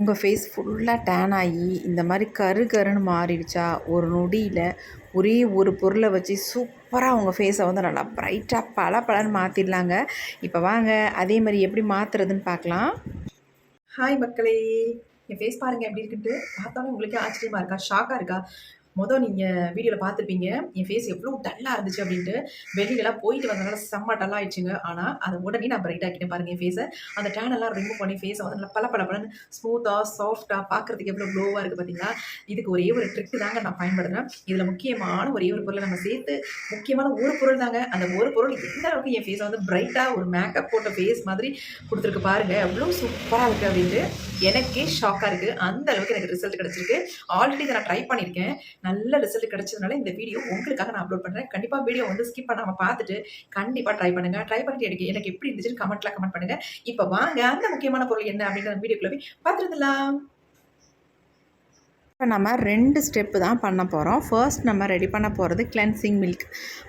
உங்கள் ஃபேஸ் ஃபுல்லாக டேன் ஆகி இந்த மாதிரி கரு கருன்னு மாறிடுச்சா? ஒரு நொடியில் ஒரே ஒரு பொருளை வச்சு சூப்பராக உங்கள் ஃபேஸை வந்து நல்லா ப்ரைட்டாக பல பலன்னு மாற்றிடலாங்க இப்போ வாங்க அதே மாதிரி எப்படி மாற்றுறதுன்னு பார்க்கலாம். ஹாய் மக்களே என் ஃபேஸ் பாருங்க எப்படி இருக்குன்ட்டு. பார்த்தாலும் உங்களுக்கே ஆச்சரியமாக இருக்கா? ஷாக்காக இருக்கா? மொதல் நீங்கள் வீடியோவில் பார்த்துருப்பீங்க என் ஃபேஸ் எவ்வளோ டல்லாக இருந்துச்சு அப்படின்ட்டு. வெளியிலலாம் போயிட்டு வந்தனால செம்ம டல்லாக ஆயிடுச்சுங்க. ஆனால் அதை உடனே நான் பிரைட் ஆக்கிட்டேன் பாருங்க என் ஃபேஸை அந்த டேனெல்லாம் எல்லாம் ரிமூவ் பண்ணி ஃபேஸை வந்து நல்லா பல பல பலன்னு ஸ்மூத்தாக சாஃப்டாக பார்க்குறதுக்கு எவ்வளோ க்ளோவாக இருக்குது பார்த்தீங்களா இதுக்கு ஒரே ஒரு ட்ரிக் தாங்க நான் பயன்படுத்துகிறேன் இதில் முக்கியமான ஒரே ஒரு பொருளை நம்ம சேர்த்து முக்கியமான ஒரு பொருள் தாங்க. அந்த ஒரு பொருள் எந்த அளவுக்கு என் ஃபேஸை வந்து பிரைட்டாக ஒரு மேக்கப் போட்ட ஃபேஸ் மாதிரி கொடுத்துருக்கு பாருங்க. எவ்வளோ சூப்பராக இருக்குது அப்படின்ட்டு எனக்கே ஷாக்காக இருக்குது அந்த அளவுக்கு எனக்கு ரிசல்ட் கிடச்சிருக்கு. ஆல்ரெடி இதை நான் ட்ரை பண்ணியிருக்கேன் நல்ல ரிசல்ட் கிடைச்சதுனால இந்த வீடியோ உங்களுக்காக நான் அப்லோட் பண்ணுறேன் கண்டிப்பாக வீடியோ வந்து ஸ்கிப் பண்ணாமல் பார்த்துட்டு கண்டிப்பாக ட்ரை பண்ணுங்கள் ட்ரை பண்ணிட்டு எனக்கு எனக்கு எப்படி இருந்துச்சுன்னு கமெண்ட்டில் கமெண்ட் பண்ணுங்கள் இப்போ வாங்க அந்த முக்கியமான பொருள் என்ன அப்படிங்கிற வீடியோக்குள்ளே போய் பார்த்துருந்துலாம் இப்போ நம்ம ரெண்டு ஸ்டெப்பு தான் பண்ண போகிறோம் ஃபர்ஸ்ட் நம்ம ரெடி பண்ண போகிறது கிளென்சிங் மில்க்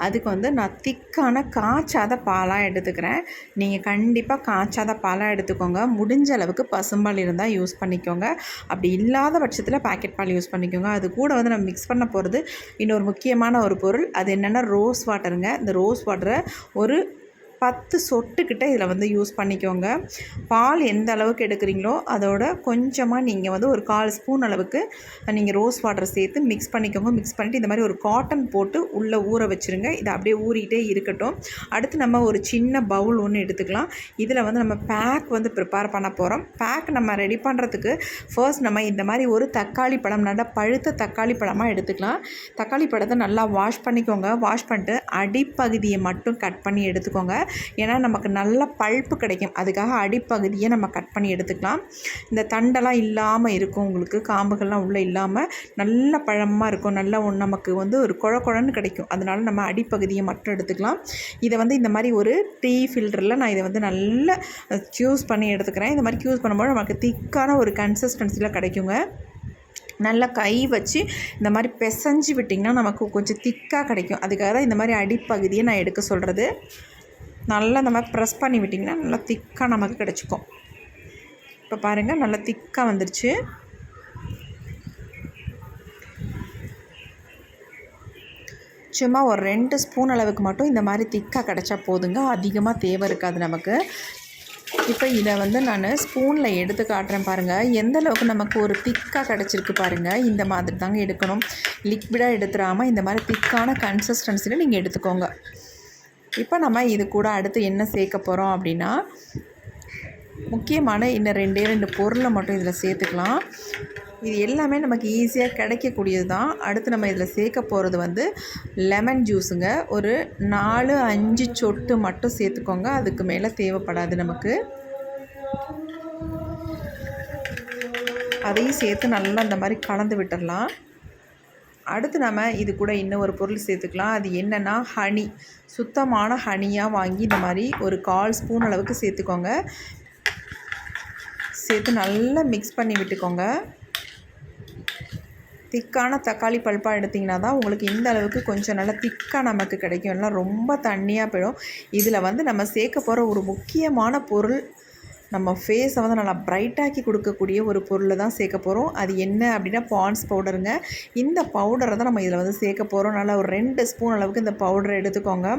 அதுக்கு வந்து நான் திக்கான காய்ச்சாத பாலாக எடுத்துக்கிறேன். நீங்கள் கண்டிப்பாக காய்ச்சாத பாலாக எடுத்துக்கோங்க. முடிஞ்ச அளவுக்கு பசும்பால் இருந்தால் யூஸ் பண்ணிக்கோங்க. அப்படி இல்லாத பட்சத்தில் பாக்கெட் பால் யூஸ் பண்ணிக்கோங்க. அது கூட வந்து நம்ம மிக்ஸ் பண்ண போகிறது இன்னொரு முக்கியமான ஒரு பொருள். அது என்னென்னா ரோஸ் வாட்டருங்க இந்த ரோஸ் வாட்டரை ஒரு பத்து சொட்டுக்கிட்ட இதில் வந்து யூஸ் பண்ணிக்கோங்க. பால் எந்த அளவுக்கு எடுக்கிறீங்களோ அதோட கொஞ்சமாக நீங்கள் வந்து ஒரு கால் ஸ்பூன் அளவுக்கு நீங்கள் ரோஸ் வாட்டர் சேர்த்து மிக்ஸ் பண்ணிக்கோங்க. மிக்ஸ் பண்ணிவிட்டு இந்த மாதிரி ஒரு காட்டன் போட்டு உள்ளே ஊற வச்சுருங்க. இது அப்படியே ஊறிக்கிட்டே இருக்கட்டும். அடுத்து நம்ம ஒரு சின்ன பவுல் ஒன்று எடுத்துக்கலாம். இதில் வந்து நம்ம பேக் வந்து ப்ரிப்பேர் பண்ண போகிறோம் பேக் நம்ம ரெடி பண்ணுறதுக்கு ஃபர்ஸ்ட் நம்ம இந்த மாதிரி ஒரு தக்காளி பழம் நல்லா பழுத்த தக்காளி பழமாக எடுத்துக்கலாம். தக்காளி பழத்தை நல்லா வாஷ் பண்ணிக்கோங்க. வாஷ் பண்ணிட்டு அடிப்பகுதியை மட்டும் கட் பண்ணி எடுத்துக்கோங்க. ஏன்னா நமக்கு நல்ல பல்ப்பு கிடைக்கும். அதுக்காக அடிப்பகுதியை நம்ம கட் பண்ணி எடுத்துக்கலாம். இந்த தண்டெல்லாம் இல்லாமல் இருக்கும் உங்களுக்கு. காம்புகள்லாம் உள்ளே இல்லாமல் நல்ல பழமாக இருக்கும். நல்ல ஒன்று நமக்கு வந்து ஒரு குழ குழன்னு கிடைக்கும். அதனால் நம்ம அடிப்பகுதியை மட்டும் எடுத்துக்கலாம். இதை வந்து இந்த மாதிரி ஒரு டீ ஃபில்டரில் நான் இதை வந்து நல்லா சூஸ் பண்ணி எடுத்துக்கிறேன். இந்த மாதிரி யூஸ் பண்ணும்போது நமக்கு திக்கான ஒரு கன்சிஸ்டன்சியில் கிடைக்குங்க. நல்லா கை வச்சு இந்த மாதிரி பிசைஞ்சு விட்டிங்கன்னா நமக்கு கொஞ்சம் திக்காக கிடைக்கும். அதுக்காக தான் இந்த மாதிரி அடிப்பகுதியை நான் எடுக்க சொல்கிறது நல்லா இந்த மாதிரி ப்ரெஸ் பண்ணி விட்டிங்கன்னா நல்லா திக்காக நமக்கு கிடச்சிக்கும். இப்போ பாருங்கள் நல்லா திக்காக வந்துருச்சு. சும்மா ஒரு ரெண்டு ஸ்பூன் அளவுக்கு மட்டும் இந்த மாதிரி திக்காக கிடச்சா போதுங்க. அதிகமாக தேவை இருக்காது நமக்கு. இப்போ இதை வந்து நான் ஸ்பூனில் எடுத்து காட்டுறேன் பாருங்கள் எந்த அளவுக்கு நமக்கு ஒரு திக்காக கிடச்சிருக்கு பாருங்கள் இந்த மாதிரி தாங்க எடுக்கணும். லிக்விடாக எடுத்துடாமல் இந்த மாதிரி திக்கான கன்சிஸ்டன்சியில் நீங்கள் எடுத்துக்கோங்க. இப்போ நம்ம இது கூட அடுத்து என்ன சேர்க்க போகிறோம் அப்படின்னா முக்கியமான இன்னும் ரெண்டே ரெண்டு பொருளை மட்டும் இதில் சேர்த்துக்கலாம். இது எல்லாமே நமக்கு ஈஸியாக கிடைக்கக்கூடியது தான். அடுத்து நம்ம இதில் சேர்க்க போகிறது வந்து லெமன் ஜூஸுங்க ஒரு நாலு அஞ்சு சொட்டு மட்டும் சேர்த்துக்கோங்க. அதுக்கு மேலே தேவைப்படாது நமக்கு. அதையும் சேர்த்து நல்லா அந்த மாதிரி கலந்து விட்டுடலாம். அடுத்து நம்ம இது கூட இன்னும் ஒரு பொருள் சேர்த்துக்கலாம். அது என்னென்னா ஹனி. சுத்தமான ஹனியாக வாங்கி இந்த மாதிரி ஒரு கால் ஸ்பூன் அளவுக்கு சேர்த்துக்கோங்க. சேர்த்து நல்லா மிக்ஸ் பண்ணி விட்டுக்கோங்க. திக்கான தக்காளி பல்ப்பாக எடுத்திங்கன்னா தான் உங்களுக்கு இந்த அளவுக்கு கொஞ்சம் நல்லா திக்காக நமக்கு கிடைக்கும். எல்லாம் ரொம்ப தண்ணியாக போயிடும். இதில் வந்து நம்ம சேர்க்க போகிற ஒரு முக்கியமான பொருள் நம்ம ஃபேஸை வந்து நல்லா பிரைட்டாக்கி கொடுக்கக்கூடிய ஒரு பொருளை தான் சேர்க்க போகிறோம் அது என்ன அப்படின்னா பான்ஸ் பவுடருங்க இந்த பவுடரை தான் நம்ம இதில் வந்து சேர்க்க போகிறோம் நல்லா ஒரு ரெண்டு ஸ்பூன் அளவுக்கு இந்த பவுடரை எடுத்துக்கோங்க.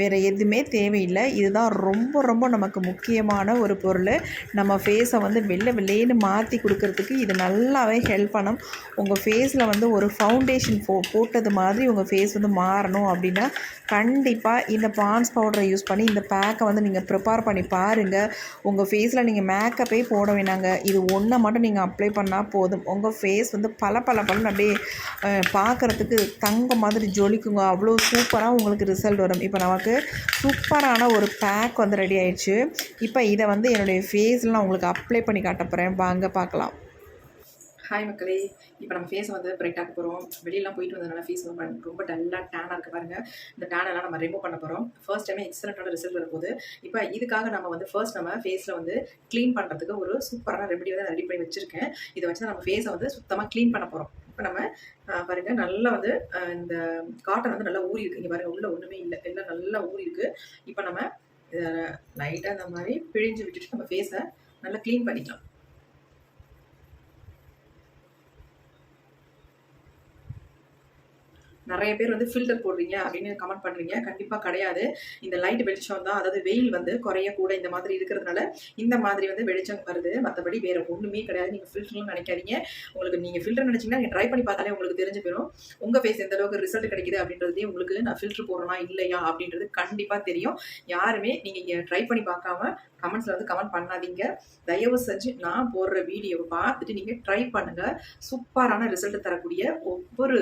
வேறு எதுவுமே தேவையில்லை. இதுதான் ரொம்ப ரொம்ப நமக்கு முக்கியமான ஒரு பொருள். நம்ம ஃபேஸை வந்து வெள்ளை வெள்ளைன்னு மாற்றி கொடுக்கறதுக்கு இது நல்லாவே ஹெல்ப் பண்ணும். உங்கள் ஃபேஸில் வந்து ஒரு ஃபவுண்டேஷன் போ போட்டது மாதிரி உங்கள் ஃபேஸ் வந்து மாறணும் அப்படின்னா கண்டிப்பாக இந்த பான்ஸ் பவுடரை யூஸ் பண்ணி இந்த பேக்கை வந்து நீங்கள் ப்ரிப்பேர் பண்ணி பாருங்கள் உங்கள் ஃபேஸ் ஃபேஸில் நீங்கள் மேக்கப்பே போட வேணாங்க. இது ஒன்றை மட்டும் நீங்கள் அப்ளை பண்ணால் போதும். உங்கள் ஃபேஸ் வந்து பல பல பலன்னு அப்படியே பார்க்குறதுக்கு தங்க மாதிரி ஜொலிக்குங்க. அவ்வளோ சூப்பராக உங்களுக்கு ரிசல்ட் வரும். இப்போ நமக்கு சூப்பரான ஒரு பேக் வந்து ரெடி ஆயிடுச்சு. இப்போ இதை வந்து என்னுடைய ஃபேஸில் நான் உங்களுக்கு அப்ளை பண்ணி காட்ட போகிறேன் வாங்க பார்க்கலாம். ஹாய் மக்களே இப்போ நம்ம ஃபேஸ் வந்து பிரைட் ஆக்க போகிறோம் வெளியெல்லாம் போயிட்டு வந்ததுனால ஃபேஸ் வந்து ரொம்ப டல்லாக டேனாக இருக்குது பாருங்கள் இந்த டேனெல்லாம் நம்ம ரிமூவ் பண்ண போகிறோம் ஃபர்ஸ்ட் டைமே எக்ஸலண்ட்டான ரிசல்ட் வரப்போகுது. இப்போ இதுக்காக நம்ம வந்து ஃபர்ஸ்ட் நம்ம ஃபேஸில் வந்து க்ளீன் பண்ணுறதுக்கு ஒரு சூப்பரான ரெமெடி வந்து ரெடி பண்ணி வச்சுருக்கேன். இதை வச்சு தான் நம்ம ஃபேஸை வந்து சுத்தமாக க்ளீன் பண்ண போகிறோம் இப்போ நம்ம பாருங்கள் பாருங்க நல்லா வந்து இந்த காட்டன் வந்து நல்லா ஊறி இருக்கு. இங்கே பாருங்கள் உள்ள ஒன்றுமே இல்லை. எல்லாம் நல்லா ஊறி இருக்கு. இப்போ நம்ம இதை லைட்டாக இந்த மாதிரி பிழிஞ்சு விட்டுட்டு நம்ம ஃபேஸை நல்லா க்ளீன் பண்ணிக்கலாம். நிறைய பேர் வந்து ஃபில்டர் போடுறீங்க அப்படின்னு கமெண்ட் பண்ணுறீங்க கண்டிப்பாக கிடையாது. இந்த லைட் வெளிச்சம் தான். அதாவது வெயில் வந்து குறைய கூட இந்த மாதிரி இருக்கிறதுனால இந்த மாதிரி வந்து வெளிச்சம் வருது. மற்றபடி வேறு ஒன்றுமே கிடையாது. நீங்கள் ஃபில்டர்லாம் நினைக்காதீங்க. உங்களுக்கு நீங்கள் ஃபில்டர் நினச்சிங்கன்னா நீங்கள் ட்ரை பண்ணி பார்த்தாலே உங்களுக்கு தெரிஞ்சு போயிடும் உங்கள் ஃபேஸ் எந்த அளவுக்கு ரிசல்ட் கிடைக்குது அப்படின்றதே உங்களுக்கு நான் ஃபில்டர் போடுறேனா இல்லையா அப்படின்றது கண்டிப்பாக தெரியும். யாருமே நீங்கள் இங்கே ட்ரை பண்ணி பார்க்காம கமெண்ட்ஸில் வந்து கமெண்ட் பண்ணாதீங்க. தயவு செஞ்சு நான் போடுற வீடியோவை பார்த்துட்டு நீங்கள் ட்ரை பண்ணுங்கள் சூப்பரான ரிசல்ட் தரக்கூடிய ஒவ்வொரு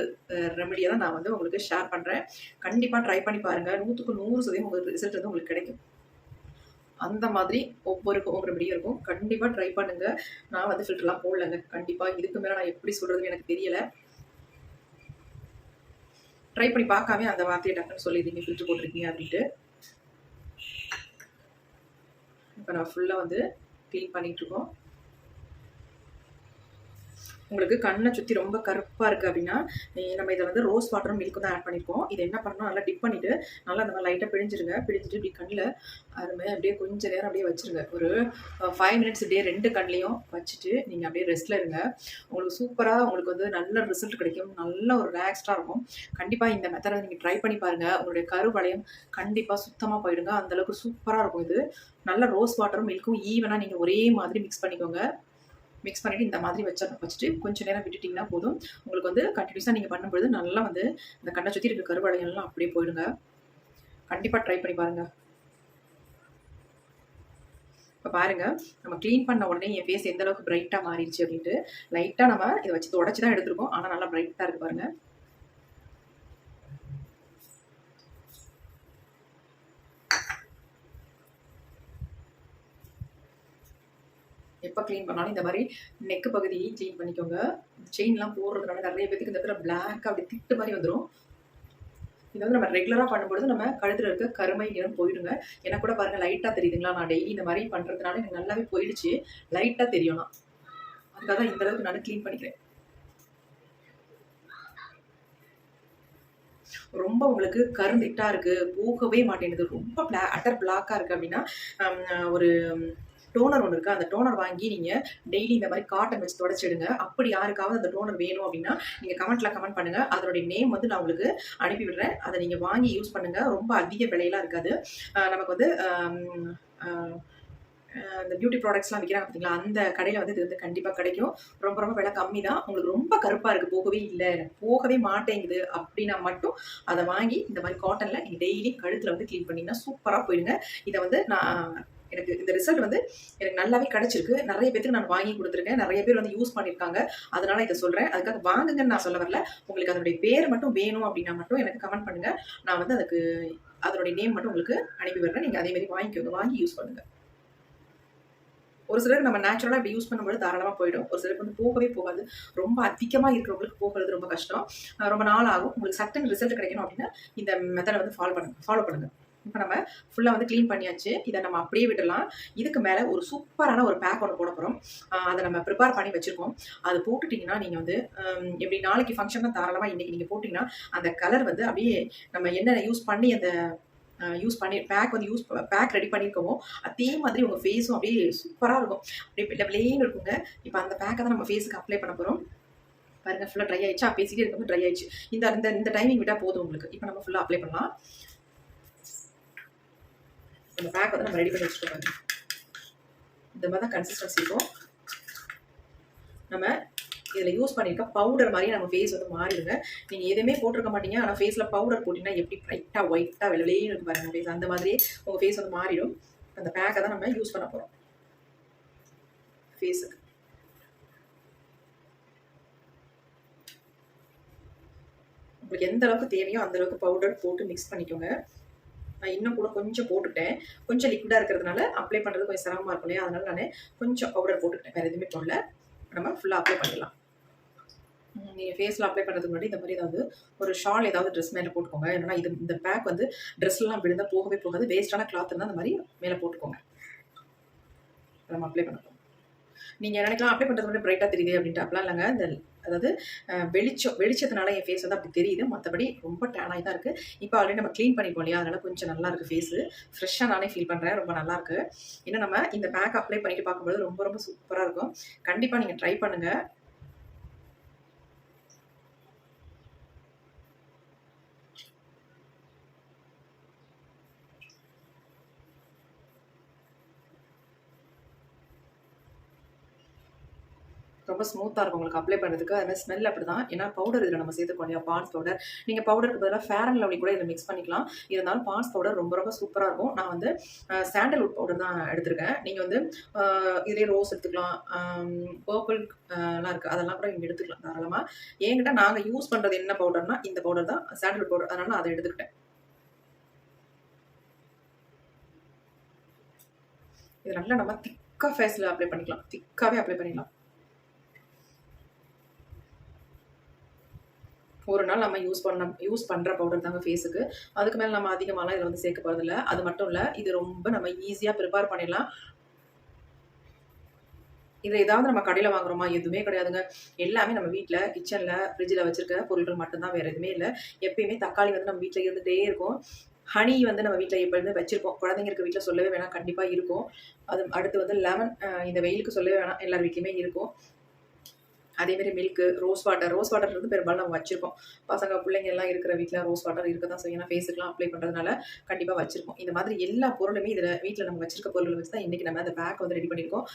ரெமடியை தான் நான் வந்து உங்களுக்கு ஷேர் பண்ணுறேன் கண்டிப்பாக ட்ரை பண்ணி பாருங்கள் நூற்றுக்கு நூறு சதவீதம் உங்களுக்கு ரிசல்ட் வந்து உங்களுக்கு கிடைக்கும். அந்த மாதிரி ஒவ்வொரு ஹோம் ரெமடியும் இருக்கும். கண்டிப்பாக ட்ரை பண்ணுங்க. நான் வந்து ஃபில்டர்லாம் போடலங்க. கண்டிப்பாக இதுக்கு மேலே நான் எப்படி சொல்கிறதுன்னு எனக்கு தெரியலை. ட்ரை பண்ணி பார்க்காம அந்த வார்த்தையை டக்குன்னு சொல்லிடுறீங்க ஃபில்ட்ரு போட்டிருக்கீங்க அப்படின்ட்டு. இப்போ நான் ஃபுல்லாக வந்து க்ளீன் பண்ணிகிட்ருக்கோம் உங்களுக்கு கண்ணை சுற்றி ரொம்ப கருப்பாக இருக்குது அப்படின்னா நம்ம இதை வந்து ரோஸ் வாட்டரும் மில்க்கும் தான் ஆட் பண்ணியிருக்கோம் இதை என்ன பண்ணணும்? நல்லா டிப் பண்ணிவிட்டு நல்லா அந்த மாதிரி லைட்டாக பிழிஞ்சிருங்க. பிழிஞ்சிட்டு இப்படி கண்ணில் அதுமாதிரி அப்படியே கொஞ்ச நேரம் அப்படியே வச்சுருங்க. ஒரு ஃபைவ் மினிட்ஸ் அப்படியே ரெண்டு கண்ணிலையும் வச்சுட்டு நீங்கள் அப்படியே ரெஸ்ட்டில் இருங்க. உங்களுக்கு சூப்பராக உங்களுக்கு வந்து நல்ல ரிசல்ட் கிடைக்கும். நல்ல ஒரு ரிலாக்ஸ்டாக இருக்கும். கண்டிப்பாக இந்த மெத்தடை நீங்கள் ட்ரை பண்ணி பாருங்கள் உங்களுடைய கருவளையம் கண்டிப்பாக சுத்தமாக போயிடுங்க. அந்தளவுக்கு சூப்பராக இருக்கும் இது. நல்ல ரோஸ் வாட்டரும் மில்க்கும் ஈவனாக நீங்கள் ஒரே மாதிரி மிக்ஸ் பண்ணிக்கோங்க. மிக்ஸ் பண்ணிவிட்டு இந்த மாதிரி வச்ச வச்சுட்டு கொஞ்சம் நேரம் விட்டுட்டிங்கன்னா போதும். உங்களுக்கு வந்து கண்டினியூஸாக நீங்கள் பண்ணும்பொழுது நல்லா வந்து இந்த கண்ணை சுற்றி இருக்க கருவடைகள்லாம் அப்படியே போயிடுங்க. கண்டிப்பாக ட்ரை பண்ணி பாருங்கள் இப்போ பாருங்க நம்ம க்ளீன் பண்ண உடனே என் ஃபேஸ் எந்த அளவுக்கு பிரைட்டாக மாறிடுச்சு அப்படின்ட்டு லைட்டாக நம்ம இதை வச்சு தொடச்சி தான் எடுத்திருக்கோம். ஆனால் நல்லா பிரைட்டாக இருக்கு பாருங்கள் எப்போ க்ளீன் பண்ணாலும் இந்த மாதிரி நெக்கு பகுதியை க்ளீன் பண்ணிக்கோங்க. செயின்லாம் போடுறதுனால நிறைய பேத்துக்கு இந்த இடத்துல பிளாக் அப்படி திட்டு மாதிரி வந்துடும் இதை வந்து நம்ம ரெகுலராக பண்ணும்பொழுது நம்ம கழுத்தில் இருக்க கருமை நிறம் போயிடுங்க. எனக்கு கூட பாருங்கள் லைட்டாக தெரியுதுங்களா? நான் டெய்லி இந்த மாதிரி பண்ணுறதுனால எனக்கு நல்லாவே போயிடுச்சு. லைட்டாக தெரியும் நான் அதுக்காக தான் இந்த அளவுக்கு நான் க்ளீன் பண்ணிக்கிறேன். ரொம்ப உங்களுக்கு கருந்திட்டாக இருக்குது போகவே மாட்டேங்குது. ரொம்ப பிளா அட்டர் பிளாக்காக இருக்குது அப்படின்னா ஒரு டோனர் ஒன்று இருக்குது அந்த டோனர் வாங்கி நீங்கள் டெய்லி இந்த மாதிரி காட்டன் வச்சு தொடச்சிடுங்க. அப்படி யாருக்காவது அந்த டோனர் வேணும் அப்படின்னா நீங்கள் கமெண்ட்ல கமெண்ட் பண்ணுங்கள் அதனுடைய நேம் வந்து நான் உங்களுக்கு அனுப்பி விடுறேன். அதை நீங்கள் வாங்கி யூஸ் பண்ணுங்கள் ரொம்ப அதிக விலையெல்லாம் இருக்காது. நமக்கு வந்து இந்த பியூட்டி ப்ராடக்ட்ஸ்லாம் விற்கிறாங்க பார்த்தீங்களா அந்த கடையில் வந்து இது வந்து கண்டிப்பாக கிடைக்கும். ரொம்ப ரொம்ப விலை கம்மி தான் உங்களுக்கு ரொம்ப கருப்பாக இருக்குது போகவே இல்லை. எனக்கு போகவே மாட்டேங்குது அப்படின்னா மட்டும் அதை வாங்கி இந்த மாதிரி காட்டனில் நீங்கள் டெய்லி கழுத்தில் வந்து க்ளீன் பண்ணிங்கன்னா சூப்பராக போயிடுங்க. இதை வந்து நான் எனக்கு இந்த ரிசல்ட் வந்து எனக்கு நல்லாவே கிடைச்சிருக்கு. நிறைய பேருக்கு நான் வாங்கி கொடுத்துருக்கேன். நிறைய பேர் வந்து யூஸ் பண்ணியிருக்காங்க. அதனால இதை சொல்கிறேன் அதுக்காக வாங்குங்கன்னு நான் சொல்ல வரல. உங்களுக்கு அதனுடைய பேர் மட்டும் வேணும் அப்படின்னா மட்டும் எனக்கு கமெண்ட் பண்ணுங்க. நான் வந்து அதுக்கு அதனுடைய நேம் மட்டும் உங்களுக்கு அனுப்பி விடுறேன். நீங்கள் அதேமாதிரி வாங்கிக்கோங்க. வாங்கி யூஸ் பண்ணுங்க. ஒரு சிலருக்கு நம்ம நேச்சுரலாக இப்படி யூஸ் பண்ணும்போது தாராளமாக போயிடும். ஒரு சிலருக்கு வந்து போகவே போகாது. ரொம்ப அதிகமாக இருக்கிறவங்களுக்கு போகிறது ரொம்ப கஷ்டம். ரொம்ப நாள் ஆகும். உங்களுக்கு சட்டன் ரிசல்ட் கிடைக்கணும் அப்படின்னா இந்த மெத்தடை வந்து ஃபாலோ பண்ணுங்க ஃபாலோ பண்ணுங்கள் இப்போ நம்ம ஃபுல்லாக வந்து க்ளீன் பண்ணியாச்சு. இதை நம்ம அப்படியே விடலாம் இதுக்கு மேலே ஒரு சூப்பரான ஒரு பேக் ஒன்று போட போகிறோம் அதை நம்ம ப்ரிப்பேர் பண்ணி வச்சுருக்கோம். அது போட்டுட்டிங்கன்னா நீங்கள் வந்து எப்படி நாளைக்கு ஃபங்க்ஷன் தாராளமாக இன்றைக்கி நீங்கள் போட்டிங்கன்னா அந்த கலர் வந்து அப்படியே நம்ம என்ன யூஸ் பண்ணி அந்த யூஸ் பண்ணி பேக் வந்து யூஸ் பேக் ரெடி பண்ணியிருக்கோமோ அதே மாதிரி உங்கள் ஃபேஸும் அப்படியே சூப்பராக இருக்கும். அப்படியே பிள்ளை பிள்ளைன்னு இருக்குங்க. இப்போ அந்த பேக்கை தான் நம்ம ஃபேஸுக்கு அப்ளை பண்ண போகிறோம் பாருங்கள் ஃபுல்லாக ட்ரை ஆயிடுச்சா. பேசிக்கிட்டே இருக்கும்போது ட்ரை ஆயிடுச்சு. இந்த இந்த இந்த டைமிங் விட்டால் போதும் உங்களுக்கு. இப்போ நம்ம ஃபுல்லாக அப்ளை பண்ணலாம். இந்த பேக் வந்து நம்ம ரெடி பண்ணி வச்சுக்கோங்க இந்த மாதிரி தான் கன்சிஸ்டன்சி இருக்கும். நம்ம இதில் யூஸ் பண்ணியிருக்க பவுடர் மாதிரி நம்ம ஃபேஸ் வந்து மாறிடுங்க. நீங்கள் எதுவுமே போட்டிருக்க மாட்டீங்க. ஆனால் ஃபேஸில் பவுடர் போட்டிங்கன்னா எப்படி ப்ரைட்டாக ஒயிட்டாக வெள்ளையே இருக்கு பாருங்க ஃபேஸ் அந்த மாதிரியே உங்கள் ஃபேஸ் வந்து மாறிடும். அந்த பேக்கை தான் நம்ம யூஸ் பண்ண போகிறோம் ஃபேஸுக்கு உங்களுக்கு எந்த அளவுக்கு தேவையோ அந்த அளவுக்கு பவுடர் போட்டு மிக்ஸ் பண்ணிக்கோங்க. நான் இன்னும் கூட கொஞ்சம் போட்டுட்டேன் கொஞ்சம் லிக்விடாக இருக்கிறதுனால அப்ளை பண்ணுறது கொஞ்சம் சிரமமாக இருக்கும் இல்லையா? அதனால நான் கொஞ்சம் பவுடர் போட்டுக்கிட்டேன். வேறு எதுவுமே போடல. நம்ம ஃபுல்லாக அப்ளை பண்ணிடலாம். நீங்கள் ஃபேஸில் அப்ளை பண்ணுறதுக்கு முன்னாடி இந்த மாதிரி ஏதாவது ஒரு ஷால் ஏதாவது ட்ரெஸ் மேலே போட்டுக்கோங்க. ஏன்னா இது இந்த பேக் வந்து ட்ரெஸ்லாம் விழுந்தால் போகவே போகாது. வேஸ்டான கிளாத் இருந்தால் அந்த மாதிரி மேலே போட்டுக்கோங்க. நம்ம அப்ளை பண்ண நீங்கள் நினைக்கலாம்? அப்ளை பண்ணுறது மட்டும் பிரைட்டாக தெரியுது அப்படின்ட்டு. அப்படிலாம் இல்லைங்க. இந்த அதாவது வெளிச்சம் வெளிச்சத்தினால என் ஃபேஸ் வந்து அப்படி தெரியுது. மற்றபடி ரொம்ப டேனாகி தான் இருக்குது இப்போ ஆல்ரெடி நம்ம க்ளீன் பண்ணிப்போம் இல்லையா? அதனால கொஞ்சம் நல்லா இருக்குது ஃபேஸு ஃப்ரெஷ்ஷாக நானே ஃபீல் பண்ணுறேன் ரொம்ப நல்லா இருக்குது இன்னும் நம்ம இந்த பேக் அப்ளை பண்ணிட்டு பார்க்கும்போது ரொம்ப ரொம்ப சூப்பராக இருக்கும். கண்டிப்பாக நீங்கள் ட்ரை பண்ணுங்கள் ரொம்ப ஸ்மூத்தாக இருக்கும் உங்களுக்கு அப்ளை பண்ணுறதுக்கு அதனால் ஸ்மெல் அப்படி தான் ஏன்னா பவுடர் இதில் நம்ம சேர்த்துக்கோ இல்லையா? பான்ஸ் பவுடர் நீங்கள் பவுடருக்கு பதிலாக ஃபேர் அண்ட் லவ்லி கூட இதில் மிக்ஸ் பண்ணிக்கலாம். இருந்தாலும் பான்ஸ் பவுடர் ரொம்ப ரொம்ப சூப்பராக இருக்கும். நான் வந்து சாண்டல்வுட் பவுடர் தான் எடுத்திருக்கேன். நீங்கள் வந்து அஹ், இதே ரோஸ் எடுத்துக்கலாம். பர்பிள் எல்லாம் இருக்குது அதெல்லாம் கூட நீங்கள் எடுத்துக்கலாம் தாராளமாக என்கிட்ட நாங்கள் யூஸ் பண்ணுறது என்ன பவுடர்னா இந்த பவுடர் தான். சாண்டல்வுட் பவுடர் அதனால் நான் அதை எடுத்துக்கிட்டேன். இது நல்லா நம்ம திக்காக ஃபேஸில் அப்ளை பண்ணிக்கலாம். திக்காகவே அப்ளை பண்ணிக்கலாம். ஒரு நாள் நம்ம யூஸ் பண்ண யூஸ் பண்ணுற பவுடர் தாங்க ஃபேஸுக்கு அதுக்கு மேலே நம்ம அதிகமாகலாம் இதில் வந்து சேர்க்க போகிறதில்ல அது மட்டும் இல்லை இது ரொம்ப நம்ம ஈஸியாக ப்ரிப்பேர் பண்ணிடலாம். இது ஏதாவது நம்ம கடையில் வாங்குறோமா? எதுவுமே கிடையாதுங்க. எல்லாமே நம்ம வீட்டில் கிச்சனில் ஃப்ரிட்ஜில் வச்சுருக்க பொருட்கள் மட்டும்தான் வேறு எதுவுமே இல்லை. எப்பயுமே தக்காளி வந்து நம்ம வீட்டில் இருந்துகிட்டே இருக்கும். ஹனி வந்து நம்ம வீட்டில் எப்பொழுதுமே வச்சுருக்கோம் குழந்தைங்க இருக்க வீட்டில் சொல்லவே வேணாம். கண்டிப்பாக இருக்கும். அது அடுத்து வந்து லெமன் இந்த வெயிலுக்கு சொல்லவே வேணாம். எல்லார் வீட்லேயுமே இருக்கும். அதே மாதிரி milk rose water rose water வந்து பெரும்பாலும் நம்ம வச்சிருக்கோம் பசங்க பிள்ளைங்க எல்லாம் இருக்கிற வீட்டில் ரோஸ் வாட்டர் இருக்க தான் செய்யும் ஃபேஸுக்குலாம் அப்ளை பண்ணுறதுனால கண்டிப்பாக வச்சிருக்கோம் இந்த மாதிரி எல்லா பொருளுமே இதில் வீட்டில் நம்ம வச்சிருக்க பொருள் வச்சு தான் இன்றைக்கி நம்ம அந்த பேக் வந்து ரெடி பண்ணியிருக்கோம்.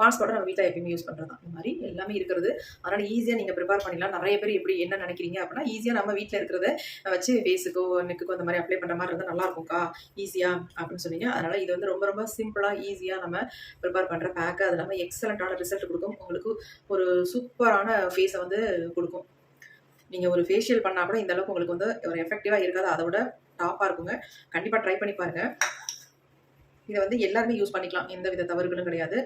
பாஸ் வாட்டர் நம்ம வீட்டில் எப்பயுமே யூஸ் பண்ணுறது தான் இந்த மாதிரி எல்லாமே இருக்கிறது. அதனால் ஈஸியாக நீங்கள் ப்ரிப்பேர் பண்ணிடலாம். நிறைய பேர் எப்படி என்ன நினைக்கிறீங்க அப்படின்னா ஈஸியாக நம்ம வீட்டில் இருக்கிறத வச்சு ஃபேஸுக்கோ நெக்குக்கோ அந்த மாதிரி அப்ளை பண்ணுற மாதிரி இருந்தால் நல்லா இருக்கும்க்கா. ஈஸியாக அப்படின்னு சொன்னீங்க. அதனால் இது வந்து ரொம்ப ரொம்ப சிம்பிளாக ஈஸியாக நம்ம ப்ரிப்பேர் பண்ணுற பேக்கு அது இல்லாமல் எக்ஸலண்ட்டான ரிசல்ட் கொடுக்கும். உங்களுக்கு ஒரு சூப்பரான ஃபேஸை வந்து கொடுக்கும். நீங்கள் ஒரு ஃபேஷியல் பண்ணால் கூட இந்த அளவுக்கு உங்களுக்கு வந்து ஒரு எஃபெக்டிவாக இருக்காது. அதை விட டாப்பாக இருக்குங்க. கண்டிப்பாக ட்ரை பண்ணி பாருங்கள் இதை வந்து எல்லாருமே யூஸ் பண்ணிக்கலாம். எந்த வித தவறுகளும் கிடையாது.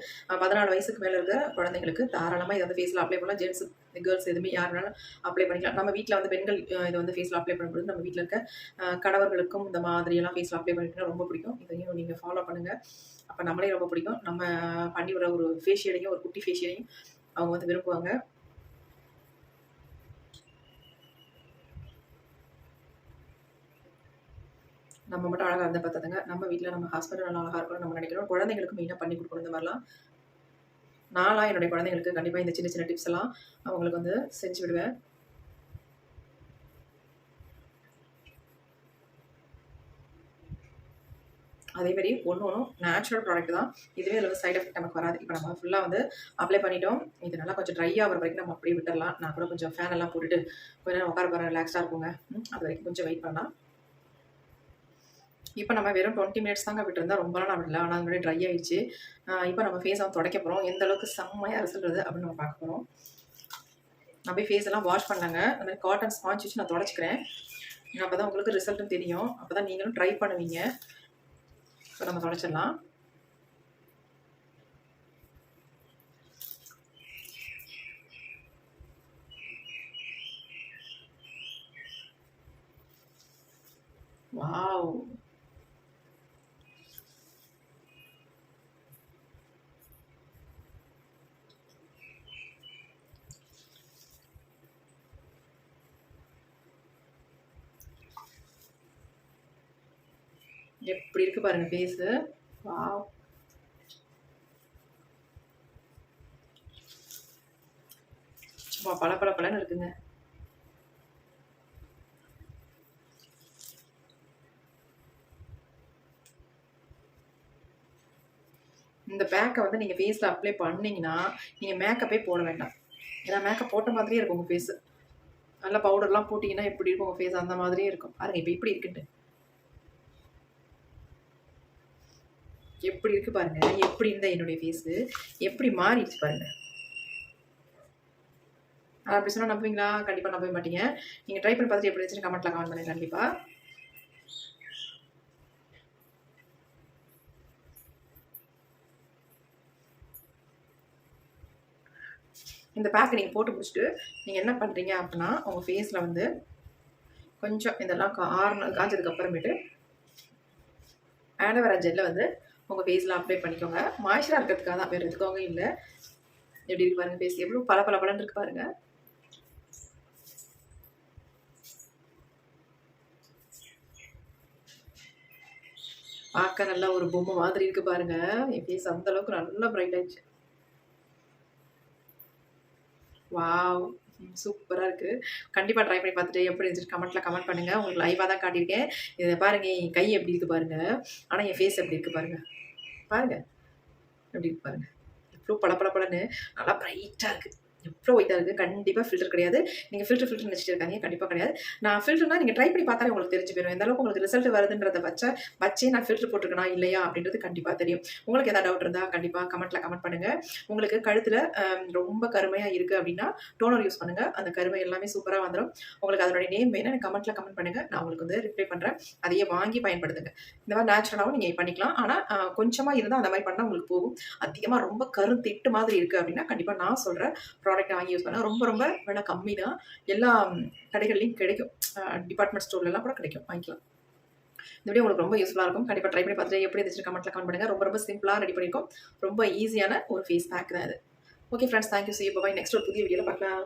பதினாலு வயசுக்கு மேலே இருக்கிற குழந்தைங்களுக்கு தாராளமாக இதை வந்து ஃபேஸில் அப்ளை பண்ணலாம். ஜென்ஸ் கேர்ள்ஸ் எதுவுமே யார் வேணாலும் அப்ளை பண்ணிக்கலாம். நம்ம வீட்டில் வந்து பெண்கள் இதை வந்து ஃபேஸில் அப்ளை பண்ணும்போது நம்ம வீட்டில் இருக்க கணவர்களுக்கும் இந்த மாதிரியெல்லாம் ஃபேஸில் அப்ளை பண்ணிட்டுனா ரொம்ப பிடிக்கும். இதையும் நீங்கள் ஃபாலோ பண்ணுங்கள் அப்போ நம்மளே ரொம்ப பிடிக்கும். நம்ம பண்ணி விட ஒரு ஃபேஷியலையும் ஒரு குட்டி ஃபேஷியலையும் அவங்க வந்து விரும்புவாங்க. நம்ம மட்டும் அழகாக இருந்தால் பார்த்ததுங்க நம்ம வீட்டில் நம்ம ஹஸ்பண்ட் நல்லா அழகாக இருக்கணும் நம்ம நினைக்கிறோம். குழந்தைங்களுக்கு மெயினாக பண்ணி கொடுக்கணும் இந்த மாதிரிலாம் நான்லாம் என்னுடைய குழந்தைங்களுக்கு கண்டிப்பாக இந்த சின்ன சின்ன டிப்ஸ் எல்லாம் அவங்களுக்கு வந்து செஞ்சு விடுவேன். அதே மாதிரி ஒன்று ஒன்றும் நேச்சுரல் ப்ராடக்ட் தான். இதுவே அதில் சைட் எஃபெக்ட் நமக்கு வராது. இப்போ நம்ம ஃபுல்லாக வந்து அப்ளை பண்ணிட்டோம். இது நல்லா கொஞ்சம் ட்ரை ஆகிற வரைக்கும் நம்ம அப்படியே விட்டுடலாம் நான் கூட கொஞ்சம் ஃபேன் எல்லாம் போட்டுட்டு கொஞ்ச நேரம் உட்கார போகிறேன் ரிலாக்ஸாக இருக்குங்க அது வரைக்கும் கொஞ்சம் வெயிட் பண்ணலாம். இப்போ நம்ம வெறும் டுவெண்ட்டி மினிட்ஸ் தாங்க விட்டுருந்தா ரொம்ப நான் விடல. ஆனால் அது ட்ரை ஆயிடுச்சு. இப்போ நம்ம ஃபேஸ் அவன் துடைக்க போகிறோம் எந்த அளவுக்கு செம்மையாக ரிசல்ட் வருது அப்படின்னு நம்ம பார்க்க போகிறோம் நான் போய் ஃபேஸ் எல்லாம் வாஷ் பண்ணாங்க. அந்த மாதிரி காட்டன் ஸ்பாஞ்ச் வச்சு நான் தொடச்சிக்கிறேன். அப்போ தான் உங்களுக்கு ரிசல்ட்டும் தெரியும். அப்போ தான் நீங்களும் ட்ரை பண்ணுவீங்க. இப்போ நம்ம தொடச்சிடலாம். வாவ். எப்படி இருக்கு பாருங்க ஃபேஸு வா சும்மா பல பல பலன்னு இருக்குங்க. இந்த பேக்கை வந்து நீங்கள் ஃபேஸில் அப்ளை பண்ணீங்கன்னா நீங்கள் மேக்கப்பே போட வேண்டாம். ஏன்னா மேக்கப் போட்ட மாதிரியே இருக்கும் உங்கள் ஃபேஸு நல்லா பவுடர்லாம் போட்டிங்கன்னா எப்படி இருக்கும் உங்கள் ஃபேஸ் அந்த மாதிரியே இருக்கும். பாருங்க இப்போ இப்படி இருக்குன்ட்டு. எப்படி இருக்கு பாருங்க. எப்படி இருந்த என்னுடைய ஃபேஸு எப்படி மாறிடுச்சு பாருங்க. அது அப்படி சொன்னா நம்புவீங்களா? கண்டிப்பாக நம்பவே மாட்டீங்க. நீங்கள் ட்ரை பண்ணி பார்த்துட்டு எப்படி இருந்துச்சுன்னு கமெண்ட்டில் கமெண்ட் பண்ணுங்க கண்டிப்பாக இந்த பேக்கை நீங்கள் போட்டு முடிச்சுட்டு நீங்கள் என்ன பண்ணுறீங்க அப்படின்னா உங்கள் ஃபேஸில் வந்து கொஞ்சம் இதெல்லாம் கா ஆறுன காஞ்சதுக்கு அப்புறமேட்டு ஆலோவேரா ஜெல்லை வந்து உங்கள் ஃபேஸில் அப்ளை பண்ணிக்கோங்க. மாய்ச்சராக இருக்கிறதுக்காக தான் வேறு எதுக்காக இல்லை. எப்படி இருக்கு பாருங்கள் ஃபேஸ் எவ்வளோ பல பல பலன் இருக்கு பாருங்கள் பார்க்க நல்லா ஒரு பொம்மை மாதிரி இருக்கு பாருங்க. என் ஃபேஸ் அந்த அளவுக்கு நல்லா பிரைட் ஆயிடுச்சு. வாவ் சூப்பராக இருக்குது கண்டிப்பாக ட்ரை பண்ணி பார்த்துட்டு எப்படி இருந்துச்சு கமெண்ட்டில் கமெண்ட் பண்ணுங்கள் உங்களுக்கு லைவாக தான் காட்டியிருக்கேன். இதை பாருங்கள் என் கை எப்படி இருக்குது பாருங்கள் ஆனால் என் ஃபேஸ் எப்படி இருக்குது பாருங்கள் பாருங்கள் எப்படி இருக்குது பாருங்கள் எவ்வளோ பளபளபளன்னு நல்லா ப்ரைட்டாக இருக்குது எவ்வளோ ஒயிட்டாக இருக்குது கண்டிப்பாக ஃபில்டர் கிடையாது. நீங்கள் ஃபில்டர் ஃபில்டர் நினச்சிட்டு இருக்காங்க கண்டிப்பாக கிடையாது. நான் ஃபில்டர்னா நீங்கள் ட்ரை பண்ணி பார்த்தாலே உங்களுக்கு தெரிஞ்சு போயிடும் எந்த அளவுக்கு உங்களுக்கு ரிசல்ட் வருதுன்றத வச்ச வச்சே நான் ஃபில்டர் போட்டிருக்கேனா இல்லையா அப்படின்றது கண்டிப்பாக தெரியும். உங்களுக்கு எதாவது டவுட் இருந்தால் கண்டிப்பாக கமெண்ட்டில் கமெண்ட் பண்ணுங்கள் உங்களுக்கு கழுத்தில் ரொம்ப கருமையாக இருக்குது அப்படின்னா டோனர் யூஸ் பண்ணுங்கள் அந்த கருமை எல்லாமே சூப்பராக வந்துடும் உங்களுக்கு அதனுடைய நேம் வேணும் எனக்கு கமெண்ட்டில் கமெண்ட் பண்ணுங்கள் நான் உங்களுக்கு வந்து ரிப்ளை பண்ணுறேன் அதையே வாங்கி பயன்படுத்துங்க. இந்த மாதிரி நேச்சுரலாகவும் நீங்கள் பண்ணிக்கலாம். ஆனால் கொஞ்சமாக இருந்தால் அந்த மாதிரி பண்ணால் உங்களுக்கு போகும். அதிகமாக ரொம்ப கருந்திட்டு மாதிரி இருக்குது அப்படின்னா கண்டிப்பாக நான் சொல்கிறேன் ப்ராடக்ட் வாங்கி யூஸ் பண்ணால் ரொம்ப ரொம்ப விலை கம்மி தான் எல்லா கடைகள்லையும் கிடைக்கும். டிபார்ட்மெண்ட் ஸ்டோர்லலாம் கூட கிடைக்கும். வாங்கிக்கலாம். இந்த வீடியோ உங்களுக்கு ரொம்ப யூஸ்ஃபுல்லாக இருக்கும். கண்டிப்பாக ட்ரை பண்ணி பார்த்துட்டு எப்படி இருந்துச்சு கமெண்ட்டில் கமெண்ட் பண்ணுங்கள் ரொம்ப ரொம்ப சிம்பிளாக ரெடி பண்ணியிருக்கோம் ரொம்ப ஈஸியான ஒரு ஃபேஸ் பேக் தான் இது. Okay friends thank you see bye next ஒரு புதிய வீடியோவில் பார்க்கலாம்.